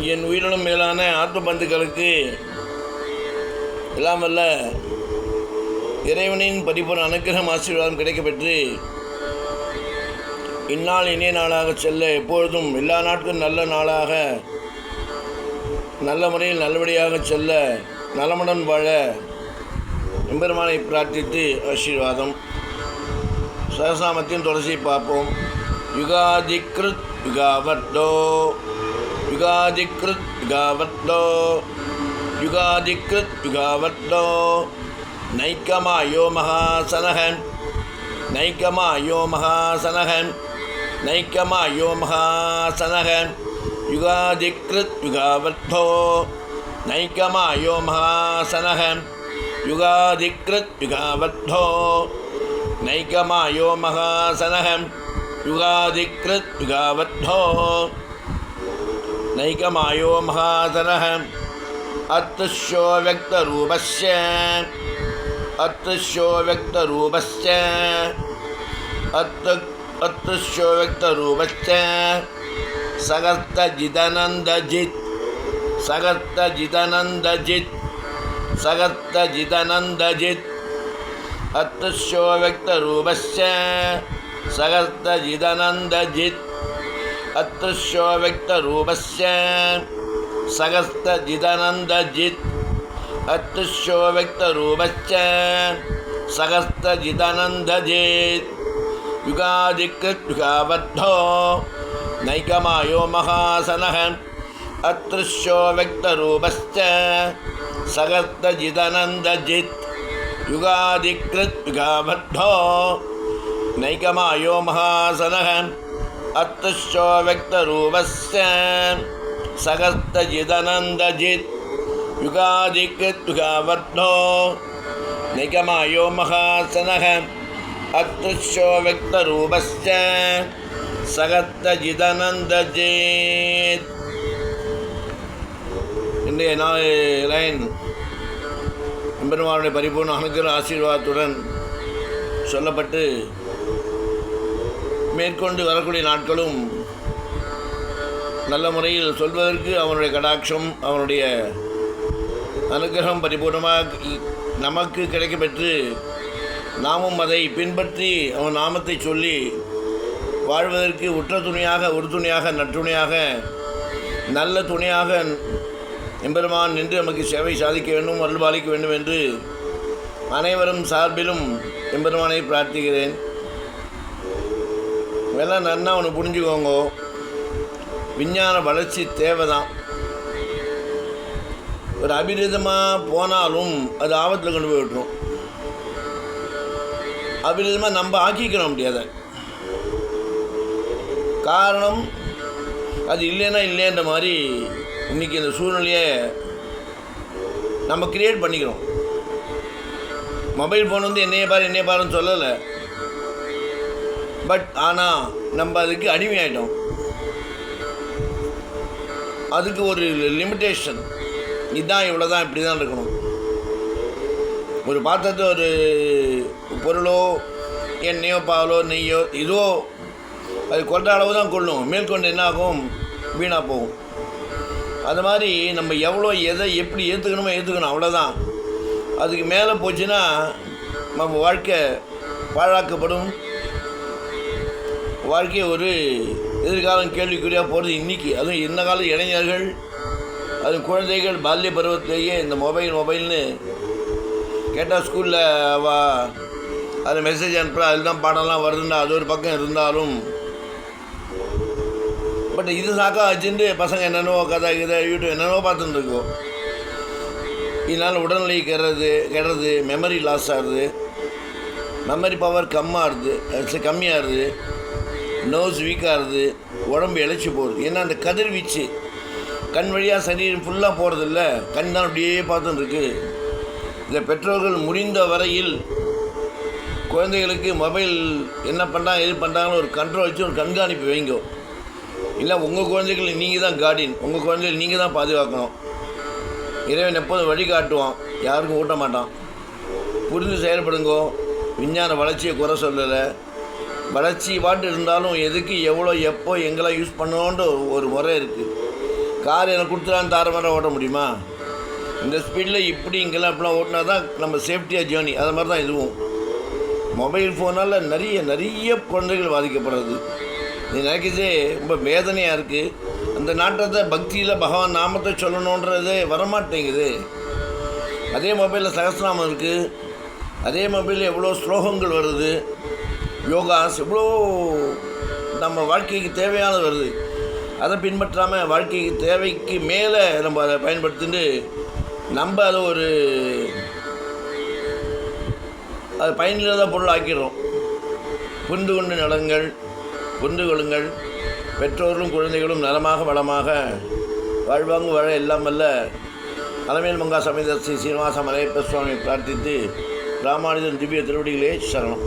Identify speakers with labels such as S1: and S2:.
S1: என் உயிரினும் மேலான ஆத்ம பந்துக்களுக்கு எல்லாம் வல்ல இறைவனின் பரிபூர்ண அனுகிரகம் ஆசீர்வாதம் கிடைக்கப்பெற்று இந்நாள் இனிய நாளாக செல்ல எப்பொழுதும் எல்லா நாட்களும் நல்ல நாளாக நல்ல முறையில் நல்லபடியாக செல்ல நலமுடன் வாழ எம்பெருமானை பிரார்த்தித்து ஆசீர்வாதம். சகசாமத்தின் துளசி பார்ப்போம். யுகாதிகிருத் யுகாவர்தோ யுகாதிகிருத் யுகாவர்தோ யுகாதிகிருத் யுகாவர்தோ நைக்கமாயோ மகாசனகன் நைக்கமாயோ மகாசனகன் நைக்கமாயோ மகாசனகன் யுகாதிகிருத் யுகாவர்தோ நைக்கமாயோ மகாசனகன் யுகாதிகிருத் யுகாவர்தோ நைக்கமாயோ மகாசனகம் யுகாதிகிருத் யுகாவத்தோ नैकमायो महातनः अतृश्यो व्यक्तरूपस्य। अतृश्यो व्यक्तरूपस्य। अत् अतृश्यो व्यक्तरूपश्च सगर्तजिदनन्दजित्। सगर्तजिदनन्दजित्। सगर्तजिदनन्दजित्। अतृश्यो व्यक्तरूपस्य। सगर्तजिदनन्दजित्। अत्तुष्यो व्यक्तरूपस्य सगस्तजिदनन्दजित् अत्तुष्यो व्यक्तरूपस्य सगस्तजिदनन्दजित् युगादिकृत्युगाबद्धो नैकमायो महासनः अतृश्यो व्यक्तरूपश्च सगस्तजिदनन्दजित् युगादिकृत् युगाबद्धो नैकमायो महासनः अत्तुश्चो व्यक्तरूपस्य सगस्तजिदनन्दजित् युगादिकृत् युगाबद्धो नैकमायो महासनः अत्तुश्चो व्यक्तरूपस्य सगस्तजिदनन्दजित् இன்றைய நாள் லைன் எம்பெருமானுடைய பரிபூர்ண அனுகிற ஆசீர்வாதத்துடன் சொல்லப்பட்டு மேற்கொண்டு வரக்கூடிய நாட்களும் நல்ல முறையில் சொல்வதற்கு அவனுடைய கடாட்சம் அவனுடைய அனுகிரகம் பரிபூர்ணமாக நமக்கு கிடைக்கப்பெற்று நாமும் அதை பின்பற்றி அவன் நாமத்தை சொல்லி வாழ்வதற்கு உற்ற துணையாக உறுதுணையாக நற்றுணையாக நல்ல துணையாக எம்பெருமான் நின்று நமக்கு சேவை சாதிக்க வேண்டும் அருள்பாலிக்க வேண்டும் என்று அனைவரும் சார்பிலும் எம்பெருமானை பிரார்த்திக்கிறேன். வெலை நன்னா ஒன்று புரிஞ்சுக்கோங்க? விஞ்ஞான வளர்ச்சி தேவை தான் ஒரு அபிரிதமாக போனாலும் அது ஆபத்தில் கொண்டு போய் விட்டுரும். அபிரிதமாக நம்ம ஆக்கிக்கிறோம் முடியாத காரணம் அது இல்லைன்னா இல்லைன்ற மாதிரி இன்றைக்கி இந்த சூழ்நிலையை நம்ம கிரியேட் பண்ணிக்கிறோம். மொபைல் ஃபோன் வந்து என்னைய பாரு என்னைய பாருன்னு சொல்லலை. பட் ஆனால் நம்ம அதுக்கு அடிமையாயிட்டோம். அதுக்கு ஒரு லிமிட்டேஷன் இதுதான் இவ்வளோ தான் இப்படி தான் இருக்கணும். ஒரு பாத்திரத்தை ஒரு பொருளோ எண்ணெயோ பாலோ நெய்யோ இதோ அது கொண்ட அளவு தான் கொள்ளும். மேற்கொண்டு என்ன ஆகும்? வீணாக போகும். அது மாதிரி நம்ம எவ்வளோ எதை எப்படி ஏற்றுக்கணுமோ ஏற்றுக்கணும் அவ்வளோதான் அதுக்கு மேலே போச்சுன்னா நம்ம வாழ்க்கை பாழாக்கப்படும். வாழ்க்கையை ஒரு எதிர்காலம் கேள்விக்குறியாக போகிறது இன்றைக்கி அதுவும் இந்த கால இளைஞர்கள் அது குழந்தைகள் பால்ய பருவத்திலேயே இந்த மொபைல் மொபைல்னு கேட்டால் ஸ்கூலில் வா அது மெசேஜ் அனுப்புகிறா அதில் தான் பாடம்லாம் வருதுன்னா அது ஒரு பக்கம் இருந்தாலும் பட் இது சாக்கா வச்சுட்டு பசங்க என்னென்னவோ கதை கதை யூடியூப் என்னென்னவோ பார்த்துட்டு இருக்கோம். இதனால் உடல்நிலை கெடுறது கெடுறது மெமரி லாஸ் ஆகுது. மெமரி பவர் கம்மாகுது கம்மியாகுது. நோஸ் வீக்காகுது உடம்பு இழைச்சி போகுது. ஏன்னா அந்த கதிர்வீச்சு கண் வழியாக சரீரம் ஃபுல்லாக போகிறதில்ல கண் தான் அப்படியே பார்த்துட்டு இருக்குது இந்த பெற்றோர்கள் முடிந்த வரையில் குழந்தைகளுக்கு மொபைல் என்ன பண்ணுறாங்க எது பண்ணுறாங்கன்னு ஒரு கண்ட்ரோல் வச்சு ஒரு கண்காணிப்பு வைங்கோ. இல்லை உங்கள் குழந்தைகளை நீங்கள் தான் கார்டியன் உங்கள் குழந்தைகள் நீங்கள் தான் பாதுகாக்கணும். இறைவன் எப்போதும் வழி காட்டுவான் யாருக்கும் ஊட்ட மாட்டான். புரிந்து செயல்படுங்கோ. விஞ்ஞான வளர்ச்சியை குறை சொல்லலை. வளர்ச்சி பாட்டு இருந்தாலும் எதுக்கு எவ்வளோ எப்போ எங்கெல்லாம் யூஸ் பண்ணணுன்ற ஒரு முறை இருக்குது கார் எனக்கு கொடுத்துலான்னு தாரமாக ஓட்ட முடியுமா? இந்த ஸ்பீடில் இப்படி இங்கெல்லாம் இப்படிலாம் ஓட்டினா தான் நம்ம சேஃப்டியாக ஜேர்னி அது மாதிரி தான் இதுவும். மொபைல் ஃபோனால் நிறைய நிறைய குழந்தைகள் பாதிக்கப்படுறது. இது நினைக்கிறதே ரொம்ப வேதனையாக இருக்குது அந்த நாட்டத்தை பக்தியில் பகவான் நாமத்தை சொல்லணுன்றதே வரமாட்டேங்குது. அதே மொபைலில் சகஸ்நாமம் இருக்குது அதே மொபைலில் எவ்வளோ ஸ்லோகங்கள் வருது. யோகாஸ் எவ்வளோ நம்ம வாழ்க்கைக்கு தேவையானது வருது. அதை பின்பற்றாமல் வாழ்க்கைக்கு தேவைக்கு மேலே நம்ம அதை பயன்படுத்திட்டு நம்ம அதை ஒரு அது பயனில்லாத பொருள் ஆக்கிடுறோம். புரிந்து கொண்டு நடங்கள் புரிந்து கொள்ளுங்கள். பெற்றோர்களும் குழந்தைகளும் நலமாக வளமாக வாழ்வாங்கு வாழ எல்லாம் அல்ல அலமேல் மங்கா சமேத ஸ்ரீ சீனிவாச மலையப்ப சுவாமி பிரார்த்தித்து ராமானுஜன் திவ்ய திருவடிகளே சரணம்.